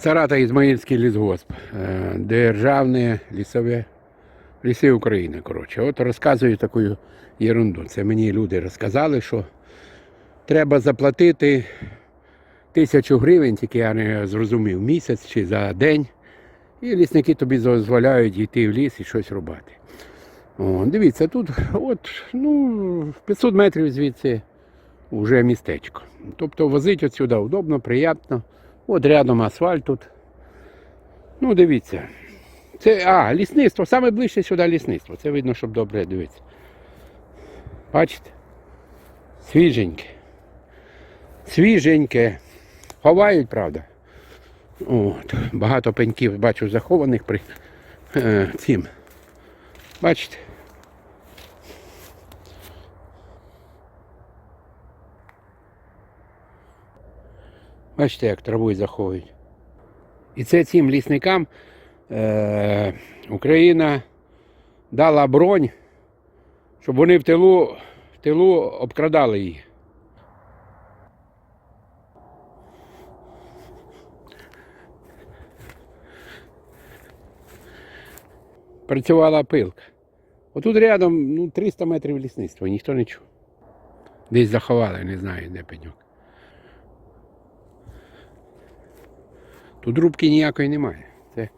Сарата Ізмаїльський лісгосп. Е, Державне лісове ліси України. Коротше. От розказую таку ерунду. Це мені люди розказали, що треба заплатити тисячу гривень, тільки я не зрозумів, місяць чи за день. І лісники тобі дозволяють йти в ліс і щось рубати. О, дивіться, тут от, ну, 500 метрів звідси вже містечко. Тобто возити отсюди удобно, приємно. От рядом асфальт тут. Ну, дивіться. Це, а, лісництво, саме ближче сюди лісництво. Це видно, щоб добре дивитися. Бачите? Свіженьке. Свіженьке. Ховають, правда. От, багато пеньків бачу захованих при е, цим. Бачите? Бачите, як травою заховують. І це цим лісникам е, Україна дала бронь, щоб вони в тилу, в тилу обкрадали її. Працювала пилка. Отут рядом ну, 300 метрів лісництва, ніхто не чув. Десь заховали, не знаю, де пеньок. Тут рубки ніякої немає. Це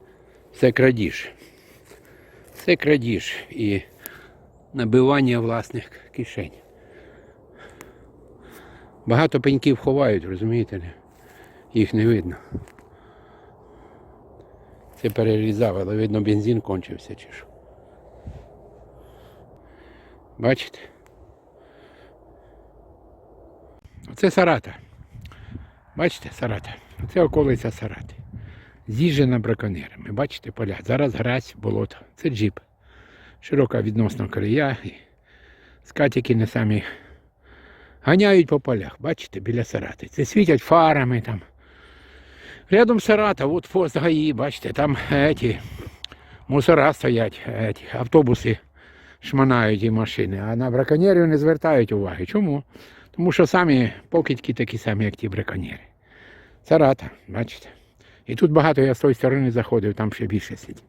все крадіж. Це крадіж і набивання власних кишень. Багато пеньків ховають, розумієте? Їх не видно. Це перерізав, але видно бензин кончився чи що. Бачите? Оце Сарата. Бачите, Сарата. Це околиця Сарати. З'їжджена браконьєрами. Бачите поля. Зараз грязь, болото. Це джип. Широка відносно колія. Скатики не самі ганяють по полях. Бачите, біля Сарати. Це світять фарами там. Рядом Сарата, от пост ГАІ, бачите, там еті, мусора стоять, еті, автобуси шманають і машини, а на браконьєрів не звертають уваги. Чому? Тому що самі покидьки такі самі, як ті браконьєри. Сарата, бачите. І тут багато я з тої сторони заходив, там ще більше сидів.